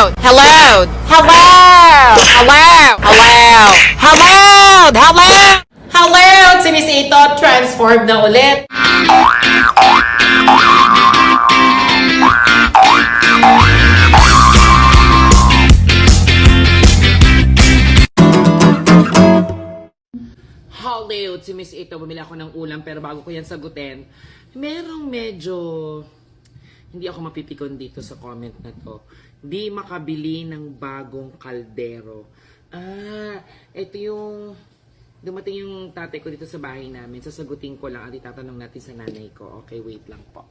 Hello! Hello! Hello! Hello! Hello! Hello! Hello! Hello! Si Miss Ito, transformed na ulit. Hollywood, si Miss Ito, bumili ako ng ulam pero bago ko yan sagutin, merong medyo hindi ako mapipikon dito sa comment na to. Di makabili ng bagong kaldero. Ah, ito yung dumating yung tatay ko dito sa bahay namin. Sasagutin ko lang at itatanong natin sa nanay ko. Okay, wait lang po.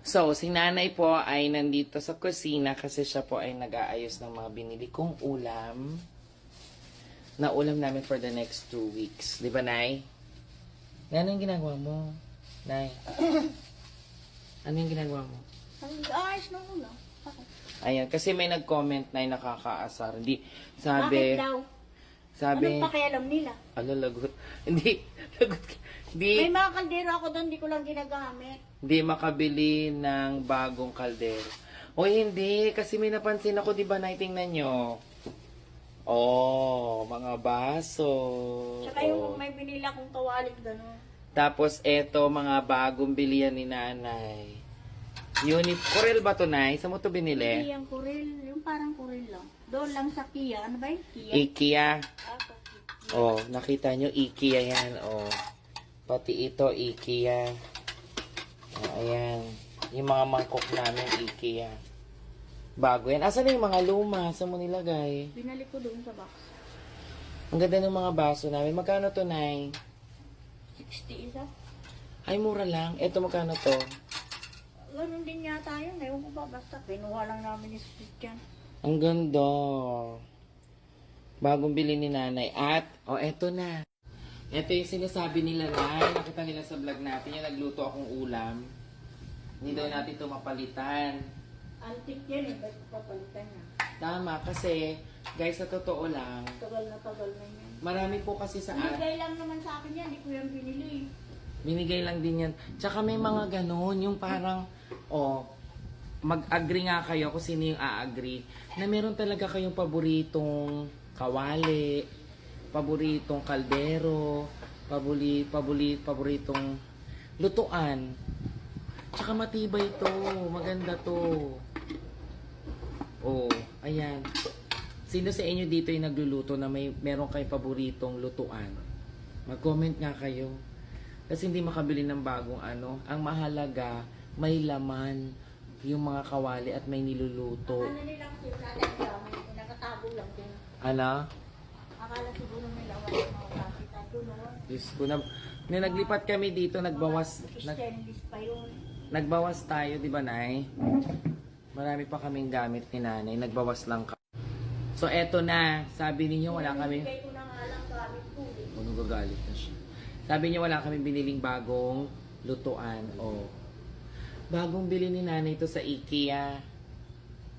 So, si nanay po ay nandito sa kusina kasi siya po ay nag-aayos ng mga binili kong ulam na ulam namin for the next two weeks. Di ba, Nay? Yung ginagawa mo? Nay? Ano yung ginagawa mo? Ang ayos ng ulo. Bakit? Ayan, kasi may nag-comment na yung nakakaasar. Hindi, Bakit sabi, daw? sabi, Anong pakialam nila? ala, lagot. Hindi, lagot. Hindi, May mga kaldero ako doon, di ko lang ginagamit. hindi makabili ng bagong kaldero. O hindi, kasi may napansin ako, di ba, naitingnan nyo? Oh, mga baso. Tsaka Oh. yung may binili akong kawalit gano'n. Tapos eto, mga bagong bilihan ni nanay. Unit, Corel ba to, Nay? Saan mo to Hindi binili? yung kuril, yung parang kuril lang. Doon lang sa Kia. Ano ba yung Kia? IKEA. Ah, Kia. Oh, nakita nyo, IKEA yan. Oh. Pati ito, IKEA. Oh, ayan. Yung mga mangkok namin, IKEA. Bago yan. Asan na yung mga luma? Saan mo nilagay? Binalik ko doon sa box. Ang ganda ng mga baso namin. Magkano to, Nay? 60 isa. Ay, mura lang. Ito, magkano to? Ganun din yata yun. Ewan ko ba, basta kinuha lang namin yung split yan. Ang ganda. Bagong bili ni nanay. At, oh, eto na. Ito yung sinasabi nila na, nakita nila sa vlog natin, yung nagluto akong ulam. Hindi daw natin ito mapalitan. Antik yan eh, ba't papalitan? Tama, kasi, guys, sa totoo lang, Tagal na tagal na yan. marami po kasi sa at, Binigay lang naman sa akin yan, di ko yan binili. binigay lang din yan. Tsaka may mga ganon, yung parang, oh, mag-agree nga kayo kung sino yung a-agree, na meron talaga kayong paboritong kawali, paboritong kaldero, pabuli, pabuli, paboritong lutuan. Tsaka matibay to, maganda to. Oh, ayan. Sino sa inyo dito yung nagluluto na may meron kayong paboritong lutuan? Mag-comment nga kayo. Kasi hindi makabili ng bagong ano. Ang mahalaga, may laman yung mga kawali at may niluluto. Ano nila kasi natin may nakatago lang din. Ano? Akala siguro nila wala mga kapit at doon. Diyos ko na. Nung naglipat kami dito, nagbawas, nag, nagbawas tayo, di ba, Nay? Marami pa kaming gamit ni Nanay. Nagbawas lang ka. So, eto na. Sabi ninyo, wala kami... Bigay ko na nga lang gamit ko. eh. Kung nagagalit na siya. Sabi niya wala kami biniling bagong lutuan. O. Bagong bili ni nanay ito sa IKEA.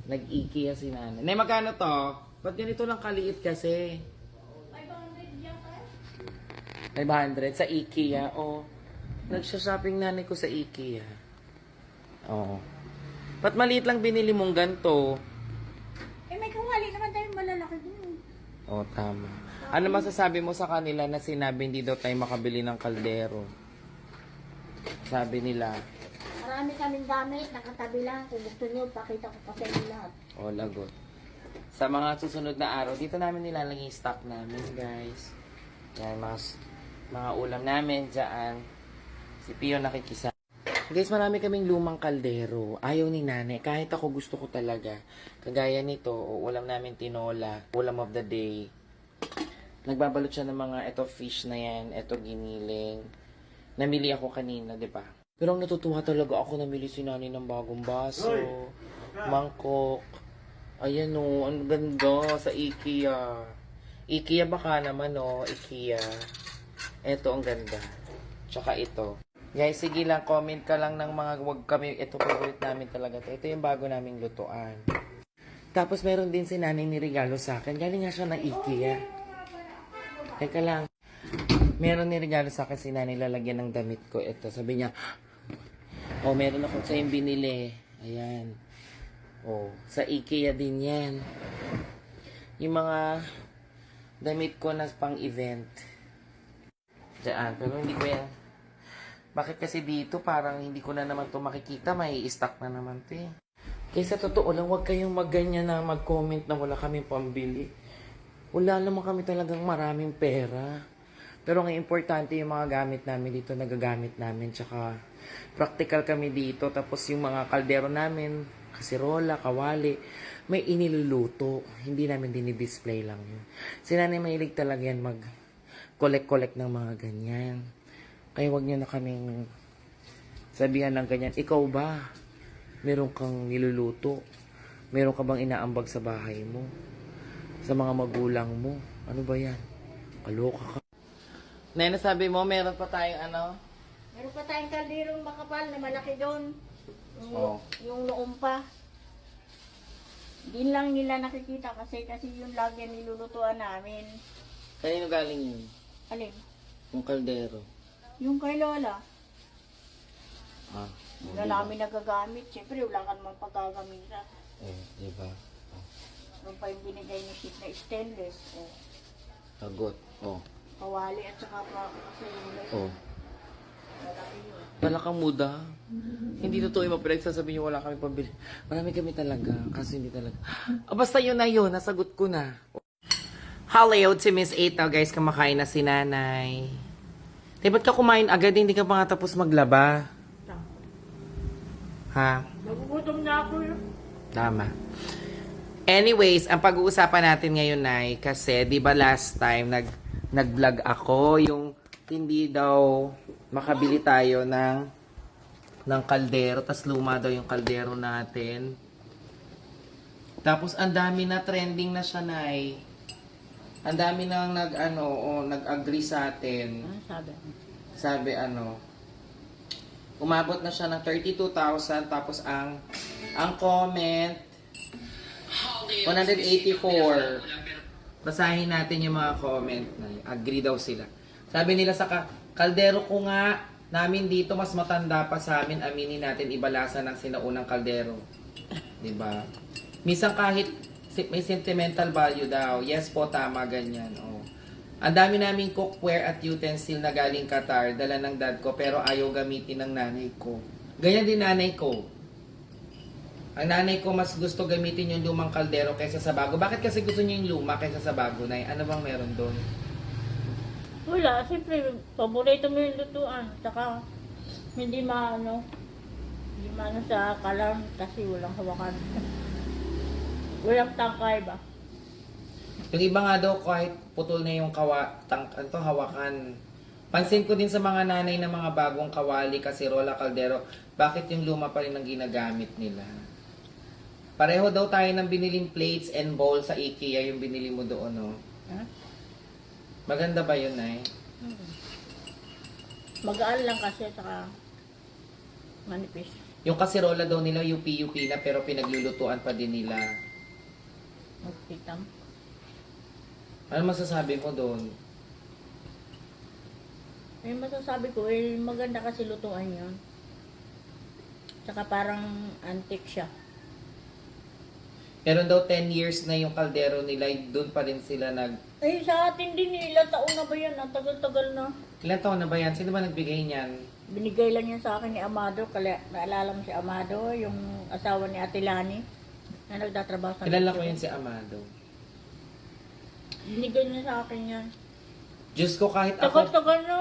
Nag-IKEA si nanay. Nay, magkano to? Ba't ganito lang kaliit kasi? 500 yan ka 500 sa IKEA. O. Nagsha-shopping nanay ko sa IKEA. Oo. Ba't maliit lang binili mong ganito? Eh may kawali naman tayo malalaki din. O, tama. Ano masasabi mo sa kanila na sinabi hindi daw tayo makabili ng kaldero? Sabi nila, Marami kaming gamit, nakatabi lang. Kung gusto nyo, pakita ko pa sa inyo lahat. O, lagot. Sa mga susunod na araw, dito namin nilalagay yung stock namin, guys. Yan, mga, s- mga ulam namin dyan. Si Pio nakikisa. Guys, marami kaming lumang kaldero. Ayaw ni nanay. Kahit ako gusto ko talaga. Kagaya nito, ulam namin tinola. Ulam of the day. Nagbabalot siya ng mga eto fish na yan. Eto giniling. Namili ako kanina, di ba? Pero ang natutuwa talaga ako namili si nanay ng bagong baso. Mangkok. Ayan o, ang ganda sa IKEA. IKEA baka naman o, IKEA. Ito ang ganda. Tsaka ito. Guys, sige lang, comment ka lang ng mga wag kami. Ito favorite namin talaga. to. Ito yung bago naming lutuan. Tapos meron din si nanay ni regalo sa akin. Galing nga siya ng IKEA. Teka lang. Meron ni regalo sa akin si nanay lalagyan ng damit ko. Ito, sabi niya, oh, meron ako sa yung binili. Ayan. Oh, sa IKEA din yan. Yung mga damit ko na pang event. Diyan, pero hindi ko yan. Bakit kasi dito parang hindi ko na naman to makikita, may stock na naman to eh. Kaya sa totoo lang, huwag kayong magganyan na mag-comment na wala kaming pambili. Wala naman kami talagang maraming pera. Pero ang importante yung mga gamit namin dito, nagagamit namin. Tsaka practical kami dito. Tapos yung mga kaldero namin, kasirola, kawali, may iniluluto. Hindi namin dinidisplay lang yun. Si nanay mahilig talaga yan mag collect-collect ng mga ganyan. Kaya wag niyo na kaming sabihan ng ganyan. Ikaw ba? Meron kang niluluto? Meron ka bang inaambag sa bahay mo? Sa mga magulang mo? Ano ba yan? Kaloka ka. Nay, nasabi mo, meron pa tayong ano? Meron pa tayong kaldirong makapal na malaki doon. Yung, Oo. yung noong pa. Hindi lang nila nakikita kasi kasi yung lagi nilulutuan namin. Kanino galing yun? Alin? Yung kaldero. Yung kay Lola. Ah, Wala namin nagagamit. Siyempre, wala ka naman pagkagamitan. eh, diba? Meron pa yung binigay ni Sheet na stainless. O, Tagot. Oh. kawali at saka pa kasi yung Oh. Wala kang muda. Hindi totoo yung mga pinagsasabi niyo wala kami pabili. Marami kami talaga. Kasi hindi talaga. Ah, basta yun na yun. Nasagot ko na. Hello si Miss Eto, guys. Kumakain na si nanay. Di ba't ka kumain agad? Hindi ka pa nga tapos maglaba. Ha? Nagugutom na ako yun. Tama. Anyways, ang pag-uusapan natin ngayon ay kasi 'di ba last time nag nag-vlog ako yung hindi daw makabili tayo ng ng kaldero, tas luma daw yung kaldero natin. Tapos ang dami na trending na siya nai. Ang dami nang nag ano, o, nag-agree sa atin. Ano sabi? Sabi ano, umabot na siya ng 32,000 tapos ang ang comment 184. Basahin natin yung mga comment na agree daw sila. Sabi nila sa ka- kaldero ko nga namin dito mas matanda pa sa amin aminin natin ibalasa ng sinaunang kaldero. 'Di ba? Minsan kahit may sentimental value daw. Yes po, tama ganyan. Oh. Ang dami naming cookware at utensil na galing Qatar, dala ng dad ko, pero ayaw gamitin ng nanay ko. Ganyan din nanay ko. Ang nanay ko mas gusto gamitin yung lumang kaldero kaysa sa bago. Bakit kasi gusto niyo yung luma kaysa sa bago, Nay? Ano bang meron doon? Wala, siyempre, paborito mo yung lutuan. Tsaka, hindi maano, hindi maano sa kalam kasi walang hawakan. walang tangkay ba? Yung iba nga daw kahit putol na yung kawa, tang, ano to, hawakan. Pansin ko din sa mga nanay na mga bagong kawali, kasirola, kaldero, bakit yung luma pa rin ang ginagamit nila? Pareho daw tayo ng biniling plates and bowls sa IKEA yung binili mo doon, no? Ha? Maganda ba yun, Nay? Magaan lang kasi, tsaka manipis. Yung kasirola daw nila, UP-UP na, pero pinaglulutuan pa din nila. Magpitam. Ano masasabi mo doon? May masasabi ko, eh, maganda kasi lutuan yun. Tsaka parang antique siya. Meron daw 10 years na yung kaldero nila, doon pa rin sila nag... Eh, sa atin din, eh, ilang taon na ba yan? Ang tagal-tagal na. Ilan taon na ba yan? Sino ba nagbigay niyan? Binigay lang yan sa akin ni Amado. Kala, naalala mo si Amado, yung asawa ni Ate Lani, na nagtatrabaho sa Kilala ko yun si Amado. Binigay niya sa akin yan. Diyos ko kahit ako... Tagal-tagal na.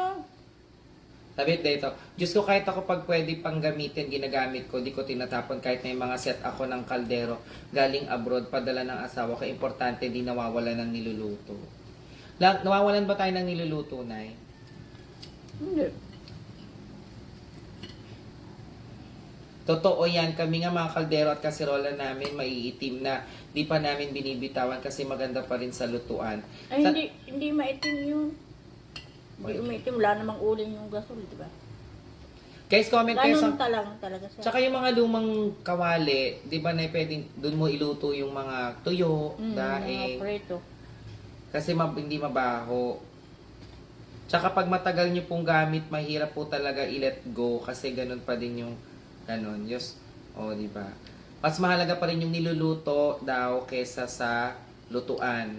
Sabi dito, Diyos ko kahit ako pag pwede pang gamitin, ginagamit ko, di ko tinatapon kahit may mga set ako ng kaldero galing abroad, padala ng asawa ko, importante di nawawala ng niluluto. La, nawawalan ba tayo ng niluluto, Nay? Hindi. Totoo yan, kami nga mga kaldero at kasirola namin maiitim na di pa namin binibitawan kasi maganda pa rin sa lutuan. Ay, Sa- hindi, hindi maitim yun. Hindi umaitim. Wala namang uling yung gasol, di ba? Guys, comment kayo sa... talang talaga siya. Tsaka yung mga lumang kawali, di ba na pwedeng doon mo iluto yung mga tuyo, Mm, daing, mga preto. kasi mab- hindi mabaho. Tsaka pag matagal nyo pong gamit, mahirap po talaga i-let go kasi ganun pa din yung ganun. Yes. O, di ba? mas mahalaga pa rin yung niluluto daw kesa sa lutuan.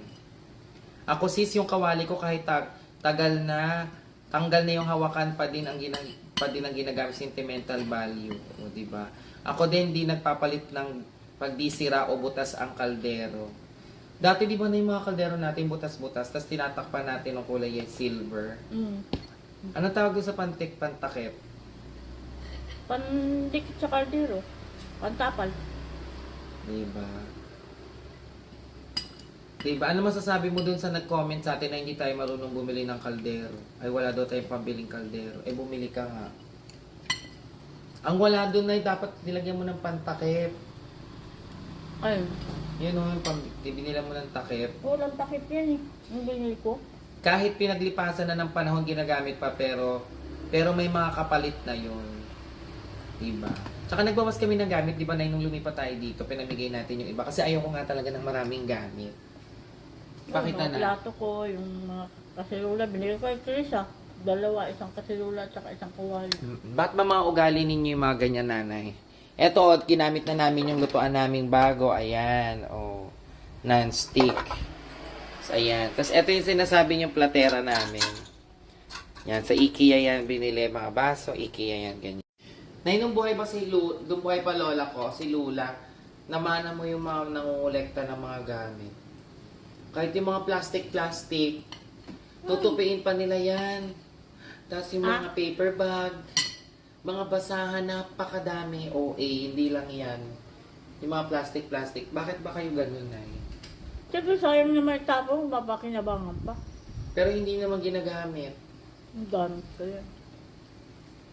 Ako sis, yung kawali ko kahit tag- tagal na, tanggal na yung hawakan pa din ang ginag pa din ang ginagamit sentimental value, o di ba? Ako din di nagpapalit ng pag di sira o butas ang kaldero. Dati di ba na yung mga kaldero natin butas-butas, tapos tinatakpan natin ng kulay silver. Mm. Ano tawag sa pantik pantakip? Pandikit sa kaldero. Pantapal. Diba? Diba? Ano masasabi mo dun sa nag-comment sa atin na hindi tayo marunong bumili ng kaldero? Ay wala daw tayong pambiling kaldero. Eh bumili ka nga. Ang wala dun ay dapat nilagyan mo ng pantakip. Ayun. Yun o, yung pam- binila mo ng takip. Walang takip yan eh. Yung binili ko. Kahit pinaglipasan na ng panahon ginagamit pa pero pero may mga kapalit na yun. Diba? Tsaka nagbawas kami ng gamit, di ba na nung lumipat tayo dito, pinamigay natin yung iba. Kasi ayaw ko nga talaga ng maraming gamit. Pakita na. plato ko, yung mga kasilula. Binili ko kay Teresa. Dalawa, isang kasilula at saka isang kawali. Ba't ba mga ugali ninyo yung mga ganyan, nanay? Eto, ginamit na namin yung lutuan naming bago. Ayan, oh. Non-stick. So, ayan. Tapos, eto yung sinasabi yung platera namin. Yan, sa IKEA yan binili mga baso. IKEA yan, ganyan. Nay, nung buhay pa si Lu, nung buhay pa lola ko, si Lula, namana mo yung mga nangungulekta ng mga gamit. Kahit yung mga plastic-plastic, tutupiin pa nila yan. Tapos yung mga paper bag, mga basahan, napakadami. OA, hindi lang yan. Yung mga plastic-plastic. Bakit ba kayo ganun, Nay? Siyempre sayang na may tapong, mapakinabangan pa. Pero hindi naman ginagamit. Ang gamit ko yan.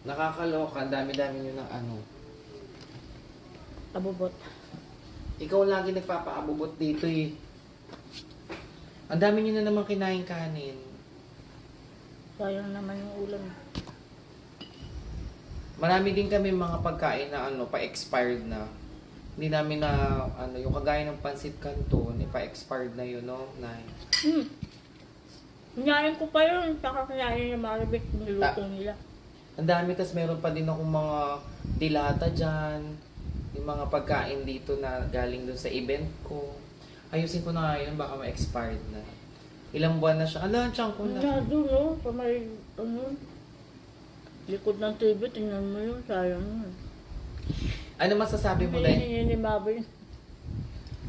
Nakakaloka, ang dami-dami nyo ng ano. Abubot. Ikaw lagi nagpapaabubot dito eh. Ang dami nyo na naman kinain kanin. Sayang naman yung ulam. Marami din kami mga pagkain na ano, pa-expired na. Hindi namin na, ano, yung kagaya ng pansit canton, eh, pa-expired na yun, no? Nay. Hmm. Kinain ko pa yun, saka kinain yung maribit niluto nila. Ang dami, tas meron pa din akong mga dilata dyan. Yung mga pagkain dito na galing dun sa event ko. Ayusin ko na nga yun, baka ma-expired na. Ilang buwan na siya. Ala, tiyan ko na. Doon, no? Sa may, ano, likod ng TV, tingnan mo yun, sayang yun. Ano masasabi mo dahil? Hinihingi ni Bobby.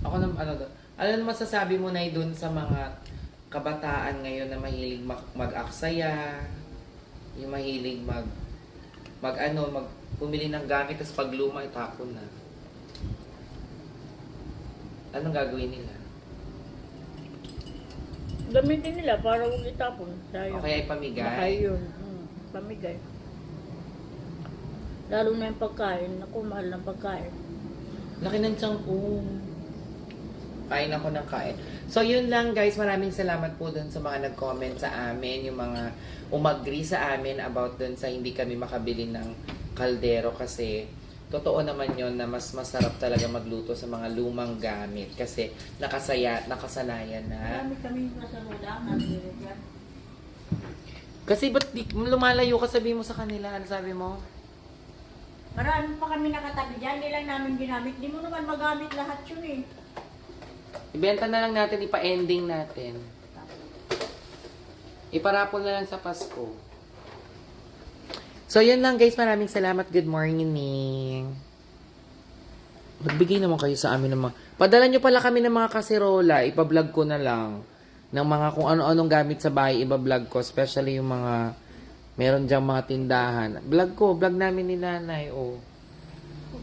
Ako na, ano doon? Ano masasabi mo na doon sa mga kabataan ngayon na mahilig mag, mag-aksaya, yung mahilig mag, mag ano, mag pumili ng gamit tapos pag luma itapon na. Anong gagawin nila? Gamitin nila para huwag itapon. Sayang. O kaya ipamigay? yun. Hmm, pamigay. Lalo na yung pagkain. Naku, mahal ng pagkain. Laki ng ko. Kain ako ng kain. So, yun lang guys. Maraming salamat po dun sa mga nag-comment sa amin. Yung mga umagri sa amin about dun sa hindi kami makabili ng kaldero kasi totoo naman yon na mas masarap talaga magluto sa mga lumang gamit kasi nakasaya, nakasanayan na. Marami kami nasa yan. Kasi ba't di, lumalayo ka sabi mo sa kanila? Ano sabi mo? Marami pa kami nakatabi dyan. Hindi lang namin ginamit. Di mo naman magamit lahat yun eh. Ibenta na lang natin, ipa-ending natin. Iparapol na lang sa Pasko. So, yun lang guys. Maraming salamat. Good morning. Magbigay naman kayo sa amin ng mga... Padala nyo pala kami ng mga kaserola. Ipa-vlog ko na lang. Ng mga kung ano-anong gamit sa bahay, iba-vlog ko. Especially yung mga... Meron diyang mga tindahan. Vlog ko. Vlog namin ni nanay. Oh.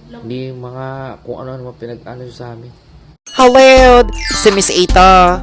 Hindi mga... Kung ano-ano mga pinag-ano sa amin. Hello! Si Miss Ita.